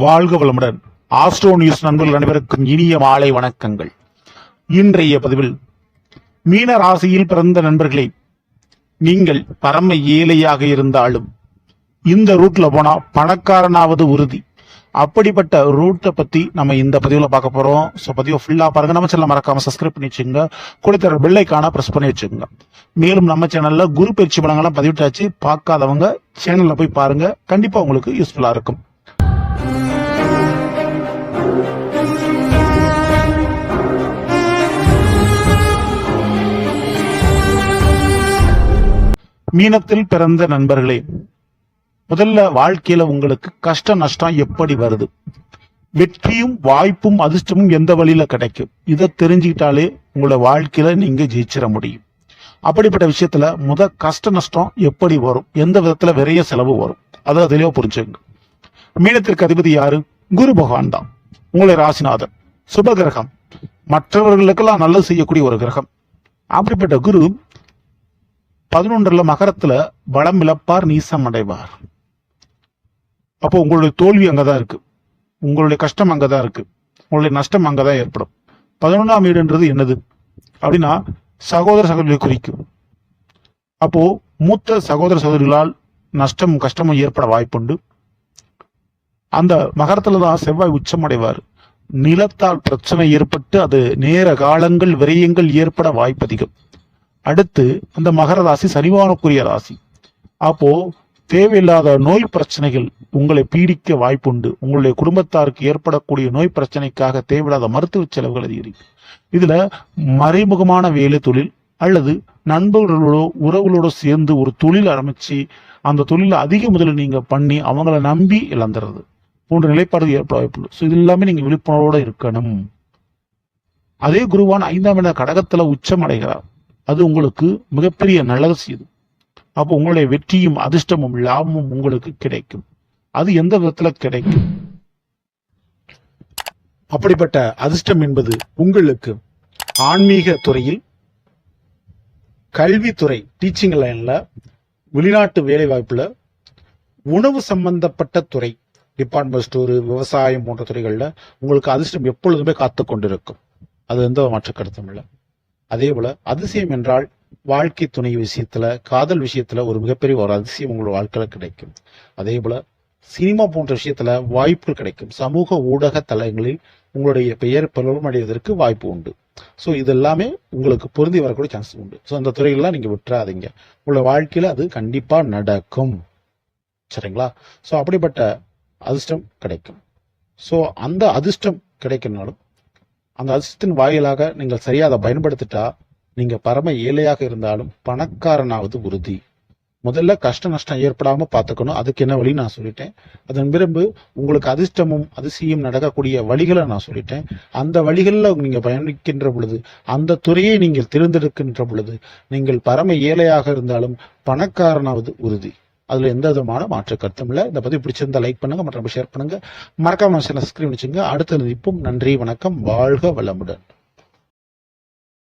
வாழ்க வளமுடன். Astro news நண்பர்கள் அனைவருக்கும் இனிய மாலை வணக்கங்கள். இன்றைய பதிவில் மீன ராசியில் பிறந்த நண்பர்களே நீங்கள் பரம ஏழையாக இருந்தாலும் இந்த ரூட்ல போனா பணக்காரனாவது உறுதி. அப்படிப்பட்ட ரூட்டை பத்தி நம்ம இந்த பதிவுல பார்க்க போறோம். ஸோ பதிவை ஃபுல்லா பாருங்க. நம்ம சேனல் மறக்காம சப்ஸ்கிரைப் பண்ணி வச்சுங்க கொடுத்தர பெல்லைக்கான பிரஸ் பண்ணி வச்சுங்க மேலும் நம்ம சேனல்ல குரு பயிற்சி படங்கள்லாம் பதிவிட்டாச்சு. பார்க்காதவங்க சேனல்ல போய் பாருங்க. கண்டிப்பா உங்களுக்கு யூஸ்ஃபுல்லா இருக்கும். மீனத்தில் பிறந்த நண்பர்களே முதல்ல வாழ்க்கையில உங்களுக்கு கஷ்ட நஷ்டம் எப்படி வருது? வெற்றியும் வாய்ப்பும் அதிர்ஷ்டமும் எந்த வழியில கிடைக்கும்? இதை தெரிஞ்சுக்கிட்டாலே உங்களோட வாழ்க்கையில நீங்க ஜெயிச்சிட முடியும். அப்படிப்பட்ட விஷயத்துல முத கஷ்ட நஷ்டம் எப்படி வரும்? எந்த விதத்துல விரைய செலவு வரும்? அதை அதிலேயோ புரிஞ்சுங்க மீனத்திற்கு அதிபதி யாரு? குரு பகவான் தான். உங்களுடைய ராசிநாதன். சுப கிரகம். மற்றவர்களுக்கெல்லாம் நல்லது செய்யக்கூடிய ஒரு கிரகம். அப்படிப்பட்ட குரு பதினொன்றுல மகரத்துல பலம் இழப்பார் நீசம் அடைவார். அப்போ உங்களுடைய தோல்வி அங்கதான் இருக்கு. உங்களுடைய கஷ்டம் அங்கதான் இருக்கு. உங்களுடைய நஷ்டம் அங்கதான் ஏற்படும். பதினொன்றாம் வீடுன்றது என்னது? அப்படின்னா சகோதர சகோதரிகளை குறிக்கும். அப்போ மூத்த சகோதர சகோதரிகளால் நஷ்டமும் கஷ்டமும் ஏற்பட வாய்ப்புண்டு. அந்த மகரத்துல தான் செவ்வாய் உச்சமடைவார். நிலத்தால் பிரச்சனை ஏற்பட்டு அது நேர காலங்கள் விரயங்கள் ஏற்பட வாய்ப்பு அதிகம் அடுத்து அந்த மகர ராசி சரிவானக்குரிய ராசி. அப்போ தேவையில்லாத நோய் பிரச்சனைகள் உங்களை பீடிக்க வாய்ப்புண்டு. உங்களுடைய குடும்பத்தாருக்கு ஏற்படக்கூடிய நோய் பிரச்சனைக்காக தேவையில்லாத மருத்துவ செலவுகள் அதிகரிக்கும். இதுல மறைமுகமான வேலை தொழில் அல்லது நண்பர்களோட உறவுகளோட சேர்ந்து ஒரு தொழில் ஆரம்பிச்சு அந்த தொழில அதிக முதலில் நீங்க பண்ணி அவங்கள நம்பி இழந்துறது போன்ற நிலைப்பாடு ஏற்பட வாய்ப்பு ஸோ இது எல்லாமே நீங்க விழிப்புணர்வோட இருக்கணும். அதே குருவான் ஐந்தாம் இட கடகத்துல உச்சம் அடைகிறார். அது உங்களுக்கு மிகப்பெரிய நல்லது செய்யுது அப்போ உங்களுடைய வெற்றியும் அதிர்ஷ்டமும் லாபமும் உங்களுக்கு கிடைக்கும். அது எந்த விதத்துல கிடைக்கும்? அப்படிப்பட்ட அதிர்ஷ்டம் என்பது உங்களுக்கு ஆன்மீக துறையில் கல்வித்துறை டீச்சிங் லைன்ல வெளிநாட்டு வேலை வாய்ப்புல உணவு சம்பந்தப்பட்ட துறை டிபார்ட்மெண்ட் ஸ்டோர் விவசாயம் போன்ற துறைகள்ல உங்களுக்கு அதிர்ஷ்டம் எப்பொழுதுமே காத்து கொண்டிருக்கும். அது எந்த மாற்ற கருத்தும் இல்லை. அதே போல அதிசயம் என்றால் வாழ்க்கை துணை விஷயத்துல காதல் விஷயத்துல ஒரு மிகப்பெரிய ஒரு அதிசயம் உங்களோட வாழ்க்கையில கிடைக்கும். அதே போல சினிமா போன்ற விஷயத்துல வாய்ப்புகள் கிடைக்கும். சமூக ஊடக தளங்களில் உங்களுடைய பெயர் பிரபலமடைவதற்கு வாய்ப்பு உண்டு. ஸோ இதெல்லாமே உங்களுக்கு பொருந்தி வரக்கூடிய சான்ஸ் உண்டு. ஸோ அந்த துறைகள்லாம் நீங்க விட்டுறாதீங்க. உங்களோட வாழ்க்கையில அது கண்டிப்பா நடக்கும். சரிங்களா? ஸோ அப்படிப்பட்ட அதிர்ஷ்டம் கிடைக்கும். ஸோ அந்த அதிர்ஷ்டம் கிடைக்கணும்னாலும் அந்த அதிர்ஷ்டத்தின் வாயிலாக நீங்கள் சரியா அதை பயன்படுத்திட்டா நீங்க பரம ஏழையாக இருந்தாலும் பணக்காரனாவது உறுதி. முதல்ல கஷ்ட நஷ்டம் ஏற்படாம பார்த்துக்கணும். அதுக்கு என்ன வழி நான் சொல்லிட்டேன். அதன் பிறகு உங்களுக்கு அதிர்ஷ்டமும் அதிசயம் நடக்கக்கூடிய வழிகளை நான் சொல்லிட்டேன். அந்த வழிகளில் நீங்க பயணிக்கின்ற பொழுது அந்த துறையை நீங்கள் தேர்ந்தெடுக்கின்ற பொழுது நீங்கள் பரம ஏழையாக இருந்தாலும் பணக்காரனாவது உறுதி. அதில் எந்த விதமான மாற்று கருத்தும் இல்லை. இதை பற்றி பிடிச்சிருந்தா லைக் பண்ணுங்க மற்றும் ஷேர் பண்ணுங்க. மறக்காம சப்ஸ்கிரைப் வச்சுங்க அடுத்த இப்போ நன்றி வணக்கம். வாழ்க வளமுடன்.